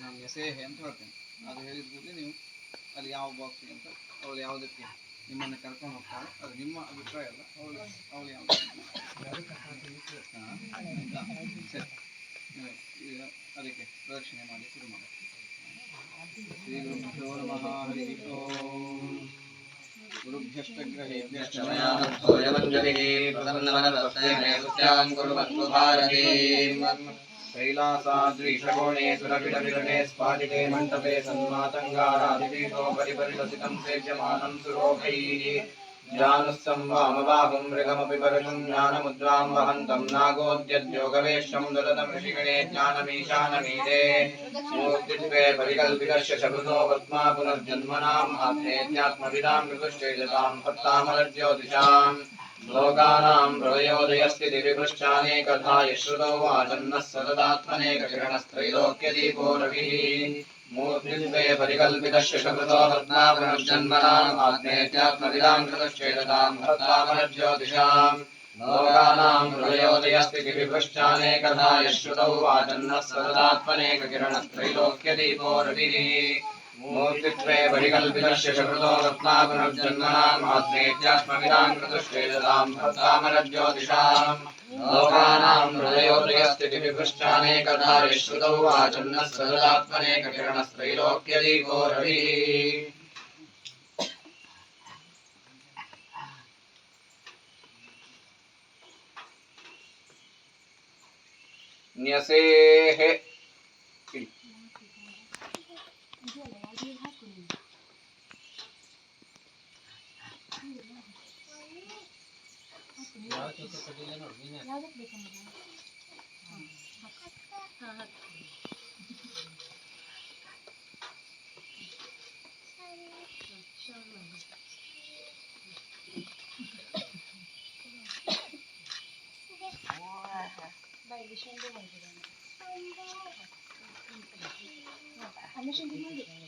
ನಾನು ಎಸೆಹೆ ಅಂತ ಹೇಳ್ತೇನೆ ಅದು ಹೇಳಿದ ಕೂಡಲೇ ನೀವು ಅಲ್ಲಿ ಯಾವ ಬಾಕ್ಸ್ ಅಂತ ಅವಳು ಯಾವುದಕ್ಕೆ ನಿಮ್ಮನ್ನು ಕರ್ಕೊಂಡು ಹೋಗ್ತಾಳೆ ಅದು ನಿಮ್ಮ ಅಭಿಪ್ರಾಯ ಅಲ್ಲ. ಅವಳು ಅವಳು ಯಾವ ಸರಿ. ಈಗ ಅದಕ್ಕೆ ಪ್ರದಕ್ಷಿಣೆ ಮಾಡಿ ಶುರು ಮಾಡಿ ಶ್ರೀ ಗುರುಭ್ಯೋ ನಮಃ. ಹರಿ ಸುತ್ಯಾಂ ಗುರುಭ್ಯಷ್ಟಗ್ರಹೇಭ್ಯಶ್ಚ ಮಯಾ कैलासाद्रीषकोणे सुरपिटविकटे स्फाटिके मण्डपे सेव्यमानं सुरोभैः वामबाहुं मृगमपि ज्ञानमुद्रां वहन्तं नागोद्यद्योगवेश्यं ऋषिगणे मूर्तित्वे परिकल्पितस्य पद्मा पुनर्जन्मनाम् हत्तामलज्योतिषाम् लोकानां प्रलयोदयस्ति दिविपृष्ठानेकथा यश्रुतौ वाचन्नः सततात्मनेककिरणस्त्रैलोक्यदीपो रविः। मूर्तित्वे परिकल्पितस्य शकृतो रत्ना पुनर्जन्मनाम् आत्मेत्यात्मविदां कृतश्चेततां हत्तामलज्योतिषाम् लोकानां प्रलयोदयस्ति दिविपृष्ठानेकथा यश्रुतौ वाचन्नः सततात्मनेककिरणस्त्रैलोक्यदीपो रविः। मूर्तित्वे परिकल्पितशकृतो रत्नापुनर्जन्मनामात्मेत्यात्मविदाम् कृतुष्वेदताम् भक्तामरज्योतिषाम् लोकानाम् हृदयोदयस्थितिविपृष्टानेकधारिश्रुतौ वाचन्नः सददात्मनेककिरणस्त्रैलोक्यदीपो रविः न्यसेः ಹನ್ನೆರಡು ಗಂಟೆ